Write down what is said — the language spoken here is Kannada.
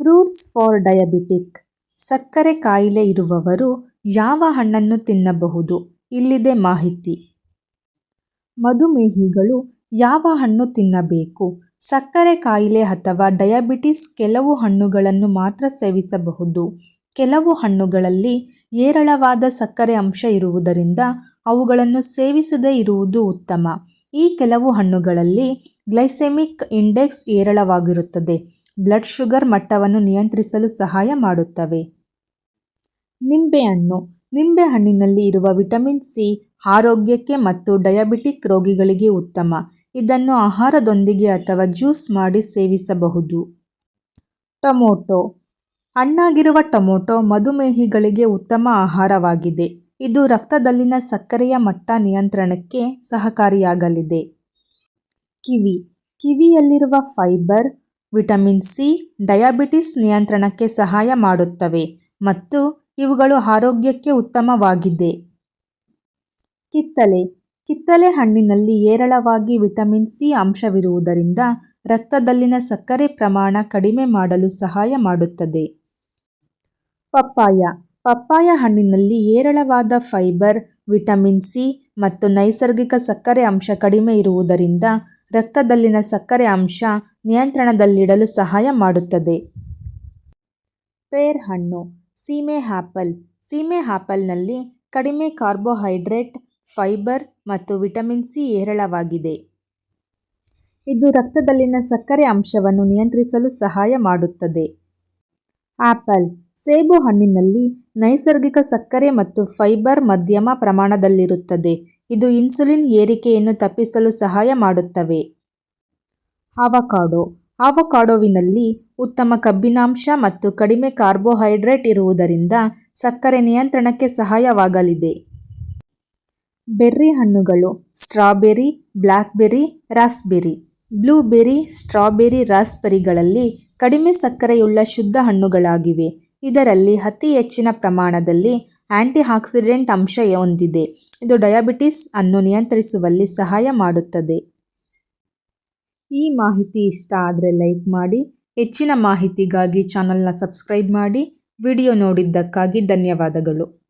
Fruits for diabetic. ಸಕ್ಕರೆ ಕಾಯಿಲೆ ಇರುವವರು ಯಾವ ಹಣ್ಣನ್ನು ತಿನ್ನಬಹುದು? ಇಲ್ಲಿದೆ ಮಾಹಿತಿ. ಮಧುಮೇಹಿಗಳು ಯಾವ ಹಣ್ಣು ತಿನ್ನಬೇಕು? ಸಕ್ಕರೆ ಕಾಯಿಲೆ ಅಥವಾ ಡಯಾಬಿಟಿಸ್ ಕೆಲವು ಹಣ್ಣುಗಳನ್ನು ಮಾತ್ರ ಸೇವಿಸಬಹುದು. ಕೆಲವು ಹಣ್ಣುಗಳಲ್ಲಿ ಹೇರಳವಾದ ಸಕ್ಕರೆ ಅಂಶ ಇರುವುದರಿಂದ ಅವುಗಳನ್ನು ಸೇವಿಸದೇ ಇರುವುದು ಉತ್ತಮ. ಈ ಕೆಲವು ಹಣ್ಣುಗಳಲ್ಲಿ ಗ್ಲೈಸೆಮಿಕ್ ಇಂಡೆಕ್ಸ್ ಏರಳವಾಗಿರುತ್ತದೆ. ಬ್ಲಡ್ ಶುಗರ್ ಮಟ್ಟವನ್ನು ನಿಯಂತ್ರಿಸಲು ಸಹಾಯ ಮಾಡುತ್ತವೆ. ನಿಂಬೆಹಣ್ಣು ನಿಂಬೆಹಣ್ಣಿನಲ್ಲಿ ಇರುವ ವಿಟಮಿನ್ ಸಿ ಆರೋಗ್ಯಕ್ಕೆ ಮತ್ತು ಡಯಾಬಿಟಿಕ್ ರೋಗಿಗಳಿಗೆ ಉತ್ತಮ. ಇದನ್ನು ಆಹಾರದೊಂದಿಗೆ ಅಥವಾ ಜ್ಯೂಸ್ ಮಾಡಿ ಸೇವಿಸಬಹುದು. ಟೊಮೊಟೊ. ಹಣ್ಣಾಗಿರುವ ಟೊಮೊಟೊ ಮಧುಮೇಹಿಗಳಿಗೆ ಉತ್ತಮ ಆಹಾರವಾಗಿದೆ. ಇದು ರಕ್ತದಲ್ಲಿನ ಸಕ್ಕರೆಯ ಮಟ್ಟ ನಿಯಂತ್ರಣಕ್ಕೆ ಸಹಕಾರಿಯಾಗಲಿದೆ. ಕಿವಿ. ಕಿವಿಯಲ್ಲಿರುವ ಫೈಬರ್, ವಿಟಮಿನ್ ಸಿ, ಡಯಾಬಿಟಿಸ್ ನಿಯಂತ್ರಣಕ್ಕೆ ಸಹಾಯ ಮಾಡುತ್ತವೆ ಮತ್ತು ಇವುಗಳು ಆರೋಗ್ಯಕ್ಕೆ ಉತ್ತಮವಾಗಿದೆ. ಕಿತ್ತಳೆ ಕಿತ್ತಲೆ ಹಣ್ಣಿನಲ್ಲಿ ಹೇರಳವಾಗಿ ವಿಟಮಿನ್ ಸಿ ಅಂಶವಿರುವುದರಿಂದ ರಕ್ತದಲ್ಲಿನ ಸಕ್ಕರೆ ಪ್ರಮಾಣ ಕಡಿಮೆ ಮಾಡಲು ಸಹಾಯ ಮಾಡುತ್ತದೆ. ಪಪ್ಪಾಯ. ಪಪ್ಪಾಯ ಹಣ್ಣಿನಲ್ಲಿ ಹೇರಳವಾದ ಫೈಬರ್, ವಿಟಮಿನ್ ಸಿ ಮತ್ತು ನೈಸರ್ಗಿಕ ಸಕ್ಕರೆ ಅಂಶ ಕಡಿಮೆ ಇರುವುದರಿಂದ ರಕ್ತದಲ್ಲಿನ ಸಕ್ಕರೆ ಅಂಶ ನಿಯಂತ್ರಣದಲ್ಲಿಡಲು ಸಹಾಯ ಮಾಡುತ್ತದೆ. ಪೇರ್ ಹಣ್ಣು. ಸೀಮೆ ಆ್ಯಪಲ್ ಸೀಮೆ ಆ್ಯಪಲ್ನಲ್ಲಿ ಕಡಿಮೆ ಕಾರ್ಬೋಹೈಡ್ರೇಟ್, ಫೈಬರ್ ಮತ್ತು ವಿಟಮಿನ್ ಸಿ ಹೇರಳವಾಗಿದೆ. ಇದು ರಕ್ತದಲ್ಲಿನ ಸಕ್ಕರೆ ಅಂಶವನ್ನು ನಿಯಂತ್ರಿಸಲು ಸಹಾಯ ಮಾಡುತ್ತದೆ. ಆಪಲ್. ಸೇಬು ಹಣ್ಣಿನಲ್ಲಿ ನೈಸರ್ಗಿಕ ಸಕ್ಕರೆ ಮತ್ತು ಫೈಬರ್ ಮಧ್ಯಮ ಪ್ರಮಾಣದಲ್ಲಿರುತ್ತದೆ. ಇದು ಇನ್ಸುಲಿನ್ ಏರಿಕೆಯನ್ನು ತಪ್ಪಿಸಲು ಸಹಾಯ ಮಾಡುತ್ತವೆ. ಆವಕಾಡೋ ಆವಕಾಡೋವಿನಲ್ಲಿ ಉತ್ತಮ ಕಬ್ಬಿನಾಂಶ ಮತ್ತು ಕಡಿಮೆ ಕಾರ್ಬೋಹೈಡ್ರೇಟ್ ಇರುವುದರಿಂದ ಸಕ್ಕರೆ ನಿಯಂತ್ರಣಕ್ಕೆ ಸಹಾಯವಾಗಲಿದೆ. ಬೆರ್ರಿ ಹಣ್ಣುಗಳು strawberry, blackberry, raspberry. Blueberry, strawberry, ರಾಸ್ಬೆರಿಗಳಲ್ಲಿ ಕಡಿಮೆ ಸಕ್ಕರೆಯುಳ್ಳ ಶುದ್ಧ ಹಣ್ಣುಗಳಾಗಿವೆ. ಇದರಲ್ಲಿ ಅತಿ ಹೆಚ್ಚಿನ ಪ್ರಮಾಣದಲ್ಲಿ ಆಂಟಿಆಕ್ಸಿಡೆಂಟ್ ಅಂಶ ಹೊಂದಿದೆ. ಇದು ಡಯಾಬಿಟಿಸ್ ಅನ್ನು ನಿಯಂತ್ರಿಸುವಲ್ಲಿ ಸಹಾಯ ಮಾಡುತ್ತದೆ. ಈ ಮಾಹಿತಿ ಇಷ್ಟ ಆದರೆ ಲೈಕ್ ಮಾಡಿ, ಹೆಚ್ಚಿನ ಮಾಹಿತಿಗಾಗಿ ಚಾನಲ್ನ ಸಬ್ಸ್ಕ್ರೈಬ್ ಮಾಡಿ, ವಿಡಿಯೋ ನೋಡಿದ್ದಕ್ಕಾಗಿ ಧನ್ಯವಾದಗಳು.